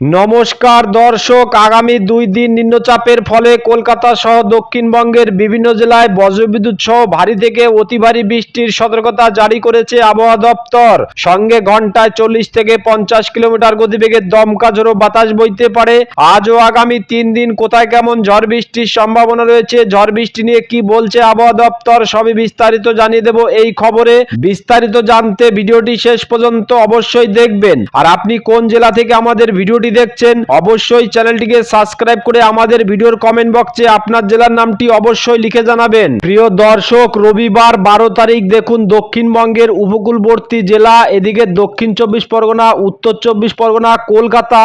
নমস্কার দর্শক, আগামী দুই দিন নিম্নচাপের ফলে কলকাতা সহ দক্ষিণবঙ্গের বিভিন্ন জেলায় বজ্রবিদ্যুৎ সহ ভারী থেকে অতি ভারী বৃষ্টির সতর্কতা জারি করেছে আবহাওয়া দপ্তর। সঙ্গে ঘন্টায় চল্লিশ থেকে পঞ্চাশ কিলোমিটার গতিবেগে দমকা ঝোড়ো বাতাস বইতে পারে। আজ ও আগামী তিন দিন কোথায় কেমন ঝড় বৃষ্টির সম্ভাবনা রয়েছে, ঝড় বৃষ্টি নিয়ে কি বলছে আবহাওয়া দপ্তর, সবই বিস্তারিত জানিয়ে দেব এই খবরে। বিস্তারিত জানতে ভিডিওটি শেষ পর্যন্ত অবশ্যই দেখবেন। আর আপনি কোন জেলা থেকে আমাদের ভিডিওটি দেখছেন, অবশ্যই চ্যানেলটিকে সাবস্ক্রাইব করে আমাদের ভিডিওর কমেন্ট বক্সে আপনার জেলার নামটি অবশ্যই লিখে জানাবেন। প্রিয় দর্শক, রবিবার বারো তারিখ দেখুন দক্ষিণবঙ্গের উপকূলবর্তী জেলা, এদিকে দক্ষিণ চব্বিশ পরগনা, উত্তর চব্বিশ পরগনা, কলকাতা,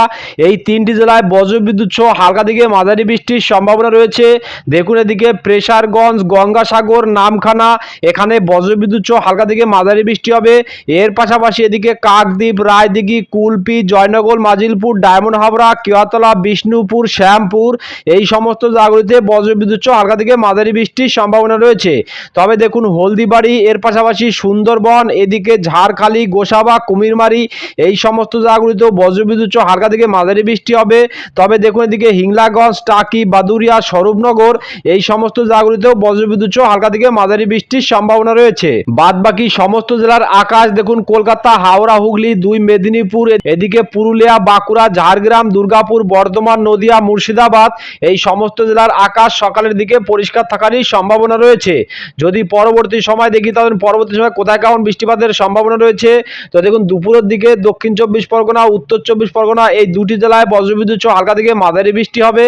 এই তিনটি জেলায় বজ্রবিদ্যুৎ সহ হালকা দিকে মাঝারি বৃষ্টির সম্ভাবনা রয়েছে। দেখুন এদিকে প্রেসারগঞ্জ গঙ্গাসাগর, নামখানা, এখানে বজ্রবিদ্যুৎ সহ হালকা দিকে মাঝারি বৃষ্টি হবে। এর পাশাপাশি এদিকে কাকদ্বীপ, রায়দিঘি, কুলপি, জয়নগর, মাজিলপুর ডায়মন্ড হাবড়া কেয়াতলা বিষ্ণুপুর, শ্যামপুর, এই সমস্ত জায়গাগুলিতে বজ্রবিদ্যুৎ হালকা থেকে মাঝারি বৃষ্টির সম্ভাবনা রয়েছে। তবে দেখুন, হলদিবাড়ি, এর পাশাপাশি সুন্দরবন, এদিকে ঝাড়খালি, গোসাবা, কুমিরমারি, এই সমস্ত জায়গাগুলিতেও বজ্রবিদ্যুৎ হালকা থেকে মাঝারি বৃষ্টি হবে। তবে দেখুন, এদিকে হিংলাগঞ্জ, টাকি, বাদুরিয়া, স্বরূপনগর, এই সমস্ত জায়গাগুলিতেও বজ্রবিদ্যুৎ হালকা থেকে মাঝারি বৃষ্টির সম্ভাবনা রয়েছে। বাদ বাকি সমস্ত জেলার আকাশ, দেখুন, কলকাতা, হাওড়া, হুগলি, দুই মেদিনীপুর, এদিকে পুরুলিয়া, বাঁকুড়া ঝাড়গ্রাম, দুর্গাপুর, বর্ধমান, নদিয়া, মুর্শিদাবাদ এই সমস্ত জেলার আকাশ সকালের দিকে পরিষ্কার থাকারই সম্ভাবনা রয়েছে। যদি পরবর্তী সময় দেখি, তাহলে পরবর্তী সময় কোথায় কেমন বৃষ্টিপাতের সম্ভাবনা রয়েছে? তো দেখুন, দুপুরের দিকে দক্ষিণ চব্বিশ পরগনা, উত্তর চব্বিশ পরগনা এই দুটি জেলায় বজ্রবিদ্যুৎ সহ হালকা থেকে মাঝারি বৃষ্টি হবে।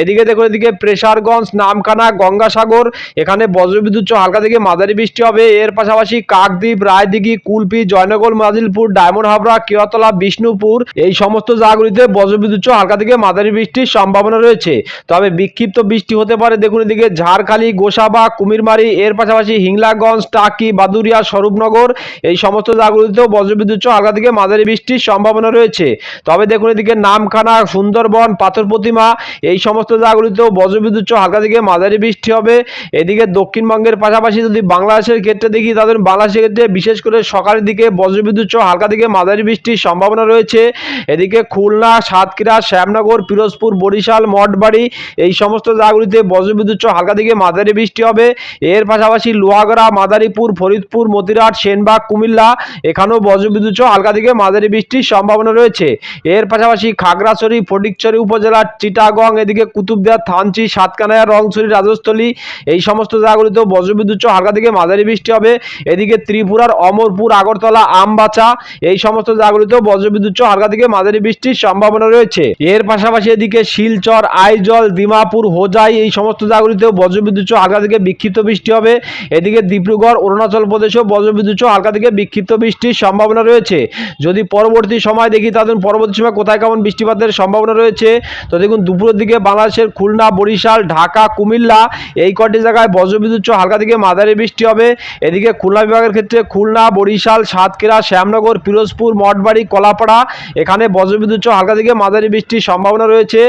এদিকে দেখুন, এদিকে প্রেসারগঞ্জ, নামখানা, গঙ্গাসাগর, এখানে বজ্রবিদ্যুৎ সহ হালকা থেকে মাঝারি বৃষ্টি হবে। এর পাশাপাশি কাকদ্বীপ, রায়দিঘি, কুলপি, জয়নগর, মাজিলপুর, ডায়মন্ড হাবড়া, কেওয়াতলা, বিষ্ণুপুর এই সমস্ত জায়গাগুলিতে বজ্রবিদ্যুৎ সহ হালকা থেকে মাঝারি বৃষ্টির সম্ভাবনা রয়েছে। তবে বিক্ষিপ্ত বৃষ্টি হতে পারে, দেখুন এদিকে ঝাড়খালি, গোসাবা, কুমিরমারি, এর পাশাপাশি হিংলাগঞ্জ, টাকি, বাদুরিয়া, স্বরূপনগর, এই সমস্ত জায়গাগুলিতেও বজ্রবিদ্যুৎ হালকা থেকে মাঝারি বৃষ্টির সম্ভাবনা রয়েছে। তবে দেখুন এদিকে নামখানা, সুন্দরবন, পাথর প্রতিমা, এই সমস্ত জায়গাগুলিতেও বজ্রবিদ্যুৎ হালকা থেকে মাঝারি বৃষ্টি হবে। এদিকে দক্ষিণবঙ্গের পাশাপাশি যদি বাংলাদেশের ক্ষেত্রে দেখি তাদের বাংলাদেশের ক্ষেত্রে বিশেষ করে সকালের দিকে বজ্রবিদ্যুৎ হালকা থেকে মাঝারি বৃষ্টির সম্ভাবনা রয়েছে। এদিকে খুলনা সাতক্ষীরা, শ্যামনগর, পিরোজপুর, বরিশাল, মঠবাড়ি, এই সমস্ত জায়গাগুলিতে বজ্রবিদ্যুৎ হালকা থেকে মাঝারি বৃষ্টি হবে। এর পাশাপাশি লোহাগড়া, মাদারীপুর, ফরিদপুর, মতিরাট, সেনবাগ, কুমিল্লা, এখানেও বজ্রবিদ্যুৎ হালকা থেকে মাঝারি বৃষ্টির সম্ভাবনা রয়েছে। এর পাশাপাশি খাগড়াছড়ি, ফটিকছড়ি উপজেলার চিটাগং, এদিকে কুতুবদিয়া, থানচি, সাতকানায়া, রংছড়ি, রাজস্থলী, এই সমস্ত জায়গাগুলিতেও বজ্রবিদ্যুৎ হালকা থেকে মাঝারি বৃষ্টি হবে। এদিকে ত্রিপুরার অমরপুর, আগরতলা, আমবাচা, এই সমস্ত জায়গাগুলিতেও বজ্রবিদ্যুৎ হালকা থেকে মাঝারি বৃষ্টির সম্ভাবনা রয়েছে। এর পাশাপাশি এদিকে শিলচর, আইজল দিমাপুর হোজাই এই সমস্ত জায়গাগুলিতেও বজ্রবিদ্যুৎ হালকা থেকে বিক্ষিপ্ত বৃষ্টি হবে। এদিকে ডিব্রুগড়, অরুণাচল প্রদেশেও বজ্রবিদ্যুৎ হালকা থেকে বিক্ষিপ্ত বৃষ্টির সম্ভাবনা রয়েছে। যদি পরবর্তী সময় দেখি তাদের পরবর্তী সময় কোথায় কেমন বৃষ্টিপাতের সম্ভাবনা রয়েছে। তো দেখুন, দুপুরের দিকে বাংলাদেশের খুলনা, বরিশাল, ঢাকা, কুমিল্লা এই কটি জায়গায় বজ্রবিদ্যুৎ হালকা থেকে মাঝারি বৃষ্টি হবে। এদিকে খুলনা বিভাগের ক্ষেত্রে খুলনা, বরিশাল, সাতক্ষীরা, শ্যামনগর, পিরোজপুর, মঠবাড়ি, কলাপাড়া এখানে বজ্রবিদ্যুৎ সহ হালকা থেকে মাঝারি বৃষ্টির সম্ভাবনা রয়েছে।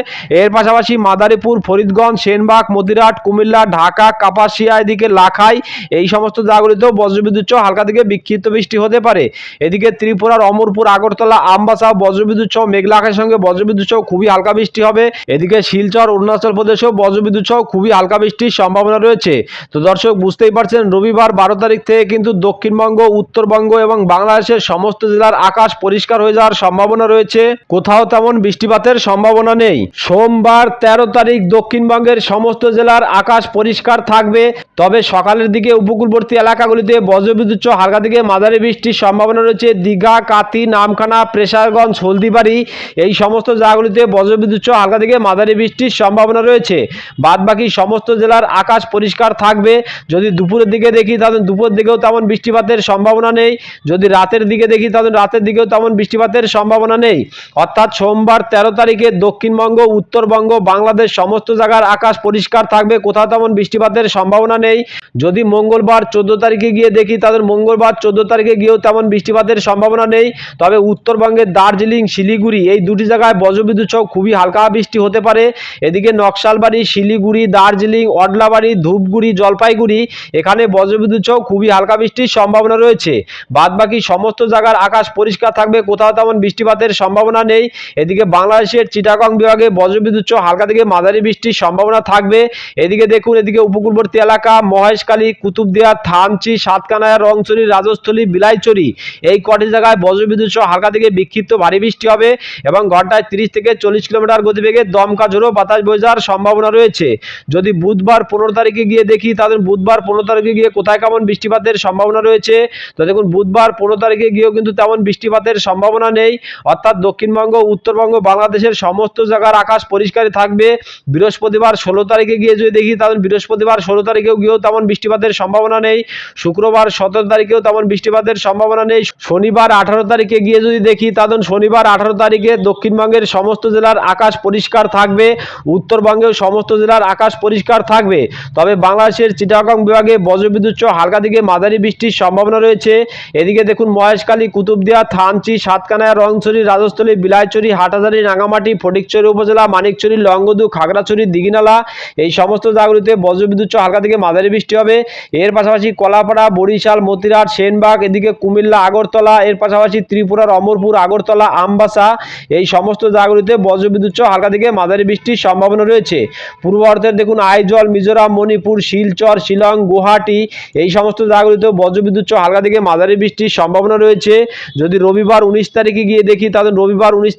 এর পাশাপাশি মাদারীপুর, ফরিদগঞ্জ, সেনবাগ মদিরাট কুমিল্লা, ঢাকা, কাপাসিয়া, এদিকে লাখাই, এই সমস্ত জায়গাগুলিতেও বজ্রবিদ্যুৎ সহ হালকা থেকে বিক্ষিপ্ত বৃষ্টি হতে পারে। এদিকে ত্রিপুরার অমরপুর, আগরতলা, আমবাসা বজ্রবিদ্যুৎ সহ মেঘলা আকাশের সঙ্গে বজ্রবিদ্যুৎ সহ খুবই হালকা বৃষ্টি হবে। এদিকে শিলচর, অরুণাচল প্রদেশেও বজ্রবিদ্যুৎ সহ খুবই হালকা বৃষ্টির সম্ভাবনা রয়েছে। তো দর্শক, বুঝতেই পারছেন, রবিবার বারো তারিখ থেকে কিন্তু দক্ষিণবঙ্গ, উত্তরবঙ্গ এবং বাংলাদেশের সমস্ত জেলার আকাশ পরিষ্কার হয়ে যাওয়ার সম্ভাবনা রয়েছে। কোথাও তেমন বৃষ্টিপাতের সম্ভাবনা নেই। সোমবার তেরো তারিখ দক্ষিণবঙ্গের সমস্ত জেলার আকাশ পরিষ্কার থাকবে। তবে সকালের দিকে উপকূলবর্তী এলাকাগুলিতে বজ্রবিদ্যুৎ হালকা থেকে মাঝারি বৃষ্টির সম্ভাবনা রয়েছে। দীঘা কাতি নামখানা, প্রেসারগঞ্জ, হলদিবাড়ি এই সমস্ত জায়গাগুলিতে বজ্রবিদ্যুৎ হালকা থেকে মাঝারি বৃষ্টির সম্ভাবনা রয়েছে। বাদ বাকি সমস্ত জেলার আকাশ পরিষ্কার থাকবে। যদি দুপুরের দিকে দেখি তাহলে দুপুরের দিকেও তেমন বৃষ্টিপাতের সম্ভাবনা নেই। যদি রাতের দিকে দেখি তাহলে রাতের দিকেও তেমন বৃষ্টিপাতের সম্ভাবনা নেই। অর্থাৎ সোমবার তেরো তারিখে দক্ষিণবঙ্গ, উত্তরবঙ্গ, বাংলাদেশ সমস্ত জায়গার আকাশ পরিষ্কার থাকবে। কোথাও তেমন বৃষ্টিপাতের সম্ভাবনা নেই। যদি মঙ্গলবার চোদ্দ তারিখে গিয়ে দেখি তাদের মঙ্গলবার চোদ্দ তারিখে গিয়েও তেমন বৃষ্টিপাতের সম্ভাবনা নেই। তবে উত্তরবঙ্গের দার্জিলিং, শিলিগুড়ি এই দুটি জায়গায় বজ্রবিদ্যুৎ সহ খুবই হালকা বৃষ্টি হতে পারে। এদিকে নকশালবাড়ি, শিলিগুড়ি, দার্জিলিং, অডলাবাড়ি, ধূপগুড়ি, জলপাইগুড়ি এখানে বজ্রবিদ্যুৎ সহ খুবই হালকা বৃষ্টির সম্ভাবনা রয়েছে। বাদ বাকি সমস্ত জায়গার আকাশ পরিষ্কার থাকবে। কোথাও তেমন বৃষ্টিপাতের সম্ভাবনা নেই। এদিকে বাংলাদেশের চিটাগং বিভাগে বজ্রবিদ্যুৎ সহ হালকা থেকে মাঝারি বৃষ্টির সম্ভাবনা থাকবে। এদিকে দেখুন, এদিকে উপকূলবর্তী এলাকা, মহেশখালী, কুতুবদিয়া, থানচি, সাতকানায়া, রংচুরি, রাজস্থলী, বিলাইচুরি, এই কটি জায়গায় বজ্রবিদ্যুৎ সহ হালকা থেকে বিক্ষিপ্ত ভারী বৃষ্টি হবে এবং ঘন্টায় তিরিশ থেকে চল্লিশ কিলোমিটার গতিবেগে দমকা ঝোড়ো বাতাস বয়ে যাওয়ার সম্ভাবনা রয়েছে। যদি বুধবার পনেরো তারিখে গিয়ে দেখি, তাহলে বুধবার পনেরো তারিখে গিয়ে কোথায় কেমন বৃষ্টিপাতের সম্ভাবনা রয়েছে? তো দেখুন, বুধবার পনেরো তারিখে গিয়েও কিন্তু তেমন বৃষ্টিপাতের সম্ভাবনা নেই। অর্থাৎ দক্ষিণবঙ্গ উত্তরবঙ্গ, বাংলাদেশের সমস্ত জায়গার আকাশ পরিষ্কারই থাকবে। বৃহস্পতিবার ষোলো তারিখে গিয়ে যদি দেখি, তাহলে বৃহস্পতিবার ষোলো তারিখেও গিয়েও তেমন বৃষ্টিপাতের সম্ভাবনা নেই। শুক্রবার সতেরো তারিখেও তেমন বৃষ্টিপাতের সম্ভাবনা নেই। শনিবার আঠারো তারিখে গিয়ে যদি দেখি, তাহলে শনিবার আঠারো তারিখে দক্ষিণবঙ্গের সমস্ত জেলার আকাশ পরিষ্কার থাকবে। উত্তরবঙ্গেও সমস্ত জেলার আকাশ পরিষ্কার থাকবে। তবে বাংলাদেশের চিটাগং বিভাগে বজ্রবিদ্যুৎ হালকা থেকে মাঝারি বৃষ্টির সম্ভাবনা রয়েছে। এদিকে দেখুন মহেশখালী, কুতুবদিয়া, থানচি, সাতকানায়, রংছড়ি, রাজস্থলী বিলাইচুরি হাটাজারি রাঙামাটি ফটিকচুরি উপজেলা, মানিকচুরি, লংগদু, খাগড়াছড়ি, দিঘিনালা, এই সমস্ত জায়গাগুলিতে বজ্রবিদ্যুৎ হালকা থেকে মাঝারি বৃষ্টি হবে। এর পাশাপাশি কলাপাড়া, বরিশাল, মতিরাট, সেনবাগ, এদিকে কুমিল্লা, আগরতলা, এর পাশাপাশি ত্রিপুরার অমরপুর আগরতলা, আমবাসা, এই সমস্ত জায়গাগুলিতে বজ্রবিদ্যুৎ হালকা থেকে মাঝারি বৃষ্টির সম্ভাবনা রয়েছে। পূর্ব ভারতের দেখুন আইজল, মিজোরাম, মণিপুর, শিলচর, শিলং, গুয়াহাটি, এই সমস্ত জায়গাগুলিতে বজ্রবিদ্যুৎ হালকা থেকে মাঝারি বৃষ্টির সম্ভাবনা রয়েছে। যদি রবিবার উনিশ তারিখে গিয়ে দেখি, তাহলে রবিবার উনিশ